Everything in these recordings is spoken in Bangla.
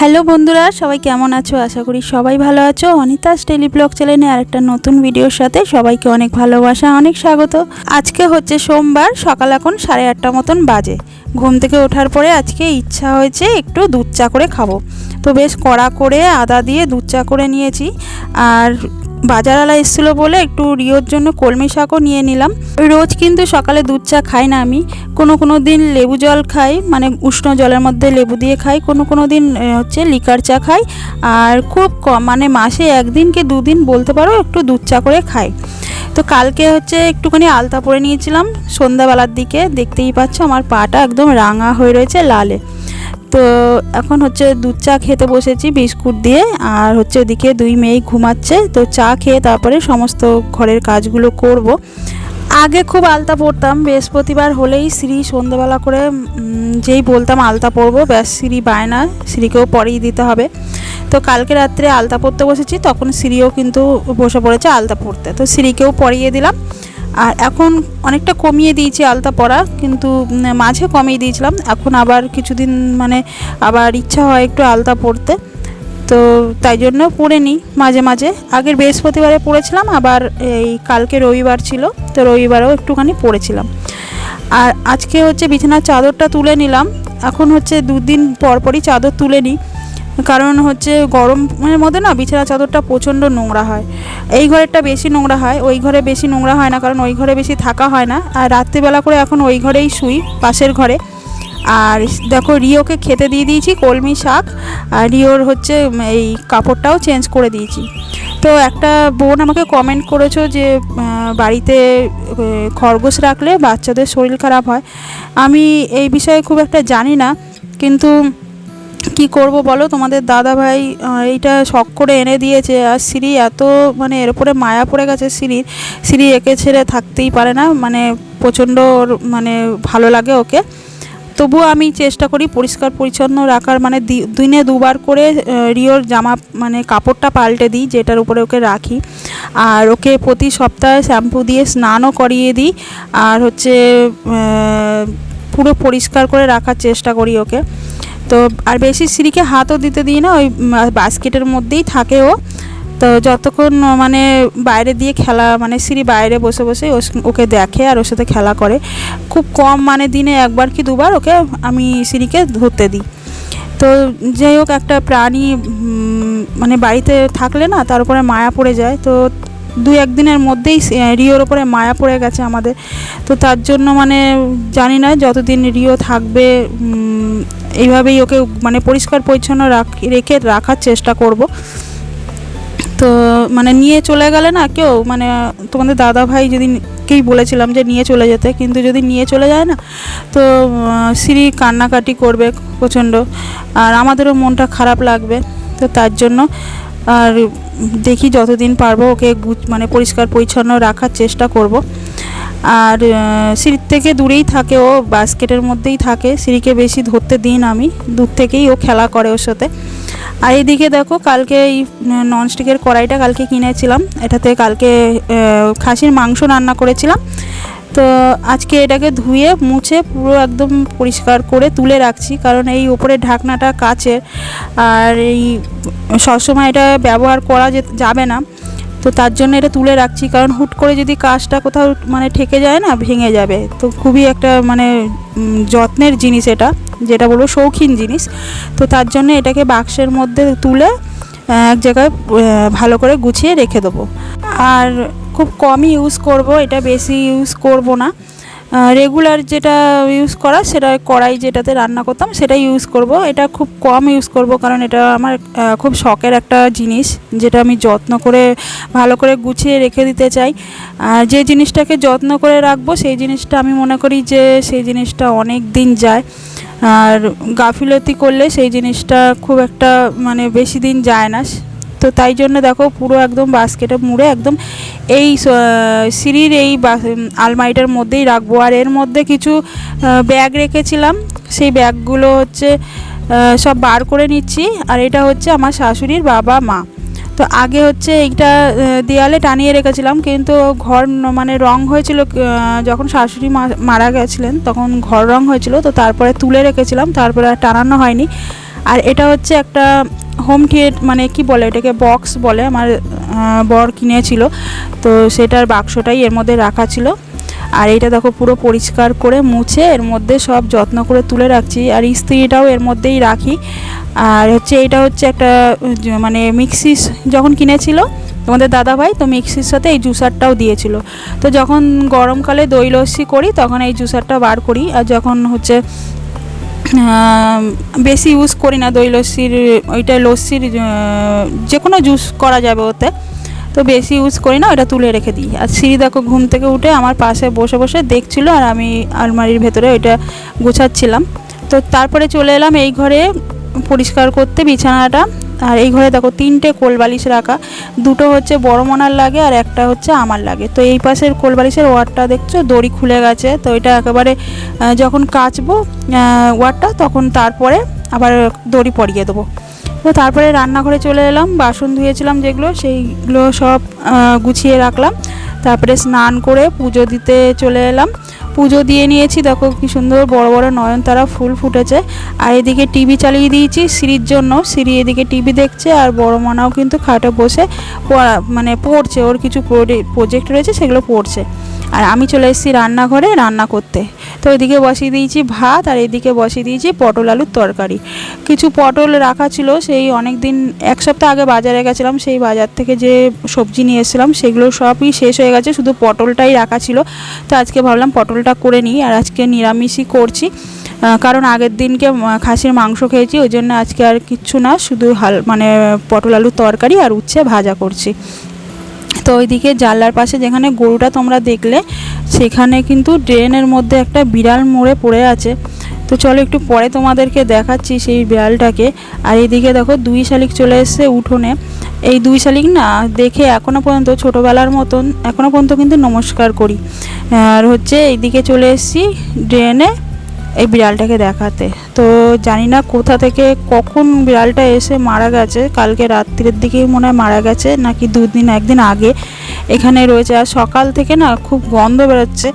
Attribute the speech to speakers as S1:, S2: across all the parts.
S1: হ্যালো বন্ধুরা, সবাই কেমন আছো? আশা করি সবাই ভালো আছো। অনিতাস টেলি ব্লগ চ্যানেলে আরেকটা নতুন ভিডিওর সাথে সবাইকে অনেক ভালোবাসা, অনেক স্বাগত। আজকে হচ্ছে সোমবার, সকাল এখন সাড়ে আটটা মতন বাজে। ঘুম থেকে ওঠার পরে আজকে ইচ্ছা হয়েছে একটু দুধ চা করে খাব। তো বেশ কড়া করে আদা দিয়ে দুধ চা করে নিয়েছি। আর বাজারওয়ালা এসেছিল বলে একটু রিওর জন্য কলমি শাকও নিয়ে নিলাম। রোজ কিন্তু সকালে দুধ চা খাই না আমি। কোনো কোনো দিন লেবু জল খাই মানে উষ্ণ জলের মধ্যে লেবু দিয়ে খাই। কোনো কোনো দিন হচ্ছে লিকার চা খাই। আর খুব কম মানে মাসে একদিন কি দুদিন বলতে পারো একটু দুধ চা করে খাই। তো কালকে হচ্ছে একটুখানি আলতা পরে নিয়েছিলাম সন্ধ্যাবেলার দিকে। দেখতেই পাচ্ছ আমার পাটা একদম রাঙা হয়ে রয়েছে লালে। তো এখন হচ্ছে দুধ চা খেতে বসেছি, বিস্কুট দিয়ে, আর হচ্ছে ওদিকে দুই মেয়ে ঘুমাচ্ছে, তো চা খেয়ে তারপরে সমস্ত ঘরের কাজগুলো করব। আগে খুব আলতা পরতাম বৃহস্পতিবার হলেই শ্রী সন্ধ্যেবেলা করে যেই বলতাম আলতা পরবো ব্যাস শ্রী বায়না, শ্রীকেও পরিয়ে দিতে হবে তো কালকে রাত্রে আলতা পরতে বসেছি, তখন শ্রীও কিন্তু বসে পড়েছে আলতা পরতে তো শ্রীকেও পরিয়ে দিলাম আর এখন অনেকটা কমিয়ে দিয়েছি আলতা পরা, কিন্তু মাঝে কমিয়ে দিয়েছিলাম। এখন আবার কিছুদিন মানে আবার ইচ্ছা হয় একটু আলতা পরতে। তো তাই জন্য পরে নিই মাঝে মাঝে। আগের বৃহস্পতিবারে পড়েছিলাম আবার এই কালকে রবিবার ছিল, তো রবিবারেও একটুখানি পড়েছিলাম আর আজকে হচ্ছে বিছানার চাদরটা তুলে নিলাম। এখন হচ্ছে দুদিন পর পরই চাদর তুলে নিই। কারণ হচ্ছে গরমের মধ্যে না বিছানা চাদরটা প্রচণ্ড নোংরা হয়। এই ঘরেরটা বেশি নোংরা হয়, ওই ঘরে বেশি নোংরা হয় না, কারণ ওই ঘরে বেশি থাকা হয় না। আর রাত্রিবেলা করে এখন ওই ঘরেই শুই, পাশের ঘরে। আর দেখো রিওকে খেতে দিয়ে দিয়েছি কলমি শাক, আর রিওর হচ্ছে এই কাপড়টাও চেঞ্জ করে দিয়েছি। তো একটা বোন আমাকে কমেন্ট করেছ যে বাড়িতে খরগোশ রাখলে বাচ্চাদের শরীর খারাপ হয়। আমি এই বিষয়ে খুব একটা জানি না, কিন্তু কি করব বলো? তোমাদের দাদা ভাই এইটা শখ করে এনে দিয়েছে। আর সিঁড়ি এত মানে এর উপরে মায়া পড়ে গেছে সিঁড়ির সিঁড়ি একে ছেড়ে থাকতেই পারে না। মানে প্রচণ্ড ওর মানে ভালো লাগে ওকে। তবুও আমি চেষ্টা করি পরিষ্কার পরিচ্ছন্ন রাখার। মানে দিনে দুবার করে রিওর জামা মানে কাপড়টা পাল্টে দিই, যেটার উপরে ওকে রাখি। আর ওকে প্রতি সপ্তাহে শ্যাম্পু দিয়ে স্নানও করিয়ে দিই। আর হচ্ছে পুরো পরিষ্কার করে রাখার চেষ্টা করি ওকে। তো আর বেশি সিঁড়িকে হাতও দিতে দিই না, ওই বাস্কেটের মধ্যেই থাকে ও। তো যতক্ষণ মানে বাইরে দিয়ে খেলা মানে সিঁড়ি বাইরে বসে বসে ওকে দেখে আর ওর সাথে খেলা করে। খুব কম মানে দিনে একবার কি দুবার ওকে আমি সিঁড়িকে ধরতে দিই। তো যাই হোক, একটা প্রাণী মানে বাড়িতে থাকলে না, তার উপরে মায়া পড়ে যায়। তো দুই একদিনের মধ্যেই রিওর ওপরে মায়া পড়ে গেছে আমাদের। তো তার জন্য মানে জানি না, যতদিন রিও থাকবে এইভাবেই ওকে মানে পরিষ্কার পরিচ্ছন্ন রাখ- রেখে রাখার চেষ্টা করব। তো মানে নিয়ে চলে গেলে না কেউ মানে তোমাদের দাদা ভাই যদি কেই বলেছিলাম যে নিয়ে চলে যেতে, কিন্তু যদি নিয়ে চলে যায় না, তো সিঁড়ি কান্নাকাটি করবে প্রচণ্ড। আর আমাদেরও মনটা খারাপ লাগবে, তো তার জন্য আর দেখি যতদিন পারব ওকে মানে পরিষ্কার পরিচ্ছন্ন রাখার চেষ্টা করব। আর সিঁড়ির থেকে দূরেই থাকে ও, বাস্কেটের মধ্যেই থাকে। সিঁড়িকে বেশি ধরতে দিন আমি, দূর থেকেই ও খেলা করে ওর সাথে। আর এইদিকে দেখো, কালকে এই ননস্টিকের কড়াইটা কালকে কিনেছিলাম। এটাতে কালকে খাসির মাংস রান্না করেছিলাম। তো আজকে এটাকে ধুয়ে, মুছে পুরো একদম পরিষ্কার করে তুলে রাখছি। কারণ এই ওপরে ঢাকনাটা কাচের। আর এই, সবসময় এটা ব্যবহার করা যাবে না। তো তার জন্য এটা তুলে রাখছি, কারণ হুট করে যদি কাজটা কোথাও মানে ঠেকে যায় না, ভেঙে যাবে। তো খুবই একটা মানে যত্নের জিনিস এটা, যেটা বলব শৌখিন জিনিস। তো তার জন্য এটাকে বাক্সের মধ্যে তুলে এক জায়গায় ভালো করে গুছিয়ে রেখে দেবো। আর খুব কমই ইউজ করব, এটা বেশি ইউজ করব না। রেগুলার যেটা ইউজ করা, সেটা কড়াই যেটাতে রান্না করতাম, সেটা ইউজ করব। এটা খুব কম ইউজ করব, কারণ এটা আমার খুব শখের একটা জিনিস, যেটা আমি যত্ন করে, ভালো করে গুছিয়ে রেখে দিতে চাই। আর যে জিনিসটাকে যত্ন করে রাখব, সেই জিনিসটা আমি মনে করি যে, সেই জিনিসটা অনেক দিন যায়। আর গাফিলতি করলে সেই জিনিসটা খুব একটা মানে বেশি দিন যায় না। তো তাই জন্য দেখো পুরো একদম বাস্কেটে মুড়ে একদম এই সিঁড়ির এই আলমারিটার মধ্যেই রাখব। আর এর মধ্যে কিছু ব্যাগ রেখেছিলাম। সেই ব্যাগগুলো হচ্ছে সব বার করে নিচ্ছি। আর এটা হচ্ছে আমার শাশুড়ির বাবা, মা। তো আগে হচ্ছে এইটা দেয়ালে টানিয়ে রেখেছিলাম। কিন্তু ঘর মানে রং হয়েছিল যখন শাশুড়ি মারা গেছিলেন, তখন ঘর রং হয়েছিল। তো তারপরে তুলে রেখেছিলাম। তারপরে আর টানানো হয়নি। আর এটা হচ্ছে একটা হোম থিয়েট মানে কি বলে এটাকে বক্স বলে আমার বর কিনেছিল। তো সেটার বাক্সটাই এর মধ্যে রাখা ছিল। আর এটা দেখো পুরো পরিষ্কার করে মুছে, এর মধ্যে সব যত্ন করে তুলে রাখছি। আর ইস্ত্রিটাও এর মধ্যেই রাখি। আর হচ্ছে এটা হচ্ছে একটা মানে মিক্সি যখন কিনেছিল তোমাদের দাদা ভাই তো মিক্সির সাথে এই জুসারটাও দিয়েছিল। তো যখন গরমকালে দই লস্যি করি, তখন এই জুসারটা বার করি। আর যখন হচ্ছে বেশি ইউজ করি না, দই, লস্যির, ওইটা লস্যির যে কোনো জুস করা যাবে ওতে। তো বেশি ইউজ করি না ওটা তুলে রেখে দিই। আর সিঁড়ি দেখো, ঘুম থেকে উঠে আমার পাশে বসে বসে দেখছিল আর আমি আলমারির ভেতরে ওইটা গোছাচ্ছিলাম। তো তারপরে চলে এলাম এই ঘরে পরিষ্কার করতে বিছানাটা। আর এই ঘরে দেখো তিনটে কোলবালিশ রাখা। দুটো হচ্ছে বড় মনার লাগে আর একটা হচ্ছে আমার লাগে। তো এই পাশের কোলবালিশের ওয়ারটা দেখছ? দড়ি খুলে গেছে। তো এটা একেবারে যখন কাচবো ওয়ারটা তখন তারপরে আবার দড়ি পরিয়ে দেবো। তো তারপরে রান্নাঘরে চলে এলাম। বাসন ধুয়েছিলাম যেগুলো, সেইগুলো সব গুছিয়ে রাখলাম। তারপরে স্নান করে পুজো দিতে চলে এলাম। পুজো দিয়ে নিয়েছি, দেখো কি সুন্দর বড় বড় নয়নতারা ফুল ফুটেছে। আর এদিকে টিভি চালিয়ে দিয়েছি সিঁড়ির জন্য। সিঁড়ি এদিকে টিভি দেখছে আর বড় মানাও কিন্তু খাটে বসে পড়া মানে পড়ছে। ওর কিছু প্রজেক্ট রয়েছে, সেগুলো পড়ছে। আর আমি চলে এসেছি রান্নাঘরে রান্না করতে। তো এদিকে বসিয়ে দিয়েছি ভাত আর এদিকে বসিয়ে দিয়েছি পটল আলুর তরকারি। কিছু পটল রাখা ছিল, সেই অনেক দিন এক সপ্তাহ আগে বাজারে গেছিলাম, সেই বাজার থেকে যে সবজি নিয়ে এসেছিলাম, সেগুলো সবই শেষ হয়ে গেছে, শুধু পটলটাই রাখা ছিল। তো আজকে ভাবলাম পটলটা করে নিই আর আজকে নিরামিষই করছি। কারণ আগের দিনকে খাসির মাংস খেয়েছি, ওই জন্য আজকে আর কিচ্ছু না, শুধু হাল মানে পটল আলুর তরকারি আর উচ্ছে ভাজা করছি। তো ওইদিকে জানলার পাশে যেখানে গরুটা তোমরা দেখলে, সেখানে কিন্তু ড্রেনের মধ্যে একটা বিড়াল মরে পড়ে আছে। তো চলো একটু পরে তোমাদেরকে দেখাচ্ছি সেই বিড়ালটাকে। আর এইদিকে দেখো দুই শালিক চলে এসছে উঠোনে। এই দুই শালিক না দেখে এখনও পর্যন্ত ছোটোবেলার মতন, এখনও পর্যন্ত কিন্তু নমস্কার করি। আর হচ্ছে এইদিকে চলে এসেছি ড্রেনে। এই বিড়ালটাকে দেখাতে। তো জানি না কোথা থেকে কখন বিড়ালটা এসে মারা গেছে। কালকে রাত্রির দিকেই মনে হয় মারা গেছে, নাকি দুদিন, একদিন আগে এখানে রয়েছে। আর সকাল থেকে না খুব গন্ধ বেরোচ্ছে।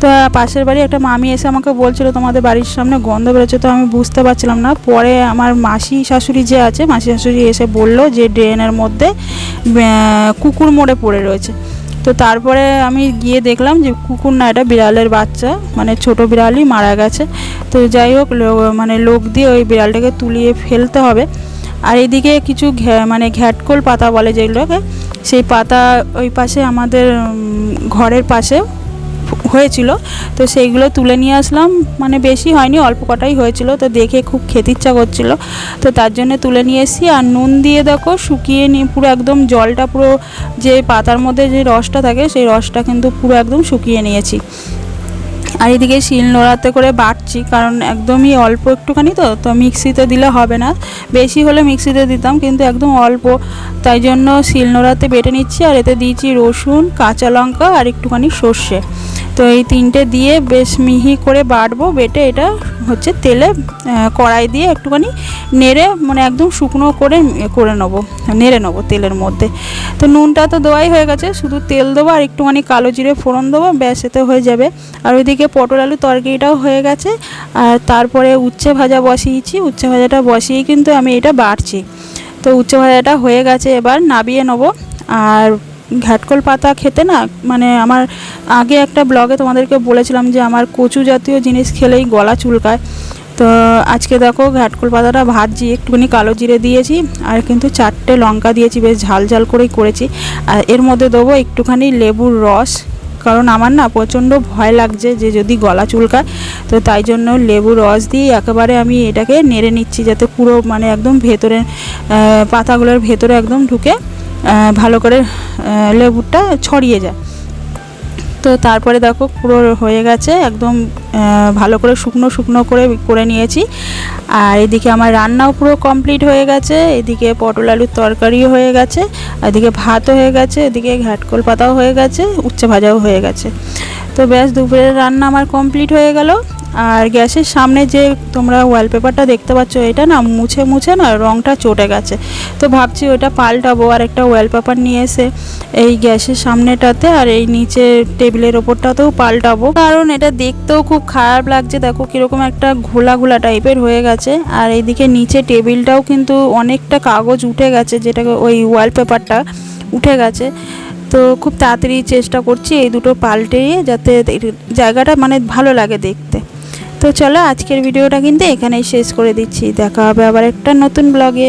S1: তো পাশের বাড়ি একটা মামি এসে আমাকে বলছিল, তোমাদের বাড়ির সামনে গন্ধ বেরোচ্ছে। তো আমি বুঝতে পারছিলাম না। পরে আমার মাসি শাশুড়ি যে আছে, মাসি শাশুড়ি এসে বলল যে, ড্রেনের মধ্যে কুকুর মরে পড়ে রয়েছে। তো তারপরে আমি গিয়ে দেখলাম যে কুকুর না, এটা বিড়ালের বাচ্চা মানে ছোট বিড়ালই মারা গেছে। তো যাই হোক মানে লোক দিয়ে ওই বিড়ালটাকে তুলিয়ে ফেলতে হবে। আর এদিকে কিছু মানে ঘ্যাটকোল পাতা বলে যেগুলোকে, সেই পাতা ওই পাশে আমাদের ঘরের পাশে হয়েছিল। তো সেইগুলো তুলে নিয়ে আসলাম। মানে বেশি হয়নি, অল্প কটাই হয়েছিল। তো দেখে খুব খেতে ইচ্ছা করছিল। তো তার জন্য তুলে নিয়ে এসেছি। আর নুন দিয়ে দেখো, শুকিয়ে নিয়ে পুরো একদম জলটা পুরো যে পাতার মধ্যে যে রসটা থাকে, সেই রসটা কিন্তু পুরো একদম শুকিয়ে নিয়েছি। আর এদিকে শিল নোড়াতে করে বাটছি, কারণ একদমই অল্প একটুখানি তো তো মিক্সিতে দিলে হবে না। বেশি হলে মিক্সিতে দিতাম, কিন্তু একদম অল্প। তাই জন্য শিল নোড়াতে বেটে নিচ্ছি। আর এতে দিয়েছি রসুন, কাঁচা লঙ্কা আর একটুখানি সর্ষে। তো এই তিনটে দিয়ে বেশ মিহি করে বাটবো, বেটে এটা হচ্ছে তেলে কড়াই দিয়ে একটুখানি নেড়ে মানে একদম শুকনো করে করে নেব, নেড়ে নেব তেলের মধ্যে। তো নুনটা তো দেওয়াই হয়ে গেছে, শুধু তেল দেবো আর একটুখানি কালো জিরে ফোড়ন দেবো, ব্যাস এতে হয়ে যাবে। আর ওইদিকে পটল আলু তরকারিটাও হয়ে গেছে, আর তারপরে উচ্ছে ভাজা বসিয়েছি, উচ্ছে ভাজাটা বসিয়েই কিন্তু আমি এটা বাড়ছি তো উচ্ছে ভাজাটা হয়ে গেছে, এবার নাবিয়ে নেব, আর ঘাটকল পাতা খেতে না মানে আমার আগে একটা ব্লগে তোমাদেরকে বলেছিলাম যে আমার কচু জাতীয় জিনিস খেলেই গলা চুলকায়। তো আজকে দেখো ঘাটকল পাতাটা ভাজছি, একটুখানি কালো জিরে দিয়েছি আর কিন্তু চারটে লঙ্কা দিয়েছি, বেশ ঝাল ঝাল করেই করেছি। আর এর মধ্যে দেবো একটুখানি লেবুর রস, কারণ আমার না প্রচণ্ড ভয় লাগছে যে যদি গলা চুলকায়, তো তাই জন্য লেবু রস দিয়ে একেবারে আমি এটাকে নেড়ে নিচ্ছি যাতে পুরো মানে একদম ভেতরে পাতাগুলোর ভেতরে একদম ঢুকে ভালো করে লেবুটা ছড়িয়ে যায়। তো তারপরে দেখো পুরো হয়ে গেছে, একদম ভালো করে শুকনো শুকনো করে করে নিয়েছি। আর এদিকে আমার রান্নাও পুরো কমপ্লিট হয়ে গেছে, এদিকে পটল আলুর তরকারিও হয়ে গেছে এদিকে ভাতও হয়ে গেছে, এদিকে ঘাটকল পাতাও হয়ে গেছে, উচ্ছে ভাজাও হয়ে গেছে। তো ব্যাস, দুপুরের রান্না আমার কমপ্লিট হয়ে গেল। আর গ্যাসের সামনে যে তোমরা ওয়ালপেপারটা দেখতে পাচ্ছ, এটা না মুছে মুছে না রঙটা চটে গেছে। তো ভাবছি ওইটা পাল্টাবো আর একটা ওয়ালপেপার নিয়ে এসে এই গ্যাসের সামনেটাতে আর এই নিচে টেবিলের ওপরটাতেও পাল্টাবো। কারণ এটা দেখতেও খুব খারাপ লাগছে। দেখো কীরকম একটা ঘোলা ঘোলা টাইপের হয়ে গেছে। আর এইদিকে নিচে টেবিলটাও কিন্তু অনেকটা কাগজ উঠে গেছে, যেটাকে ওই ওয়ালপেপারটা উঠে গেছে। তো খুব তাড়াতাড়ি চেষ্টা করছি এই দুটো পাল্টে যাতে জায়গাটা মানে ভালো লাগে দেখতে। তো চলো আজকের ভিডিওটা কিন্তু এখানেই শেষ করে দিচ্ছি। দেখা হবে আবার একটা নতুন ব্লগে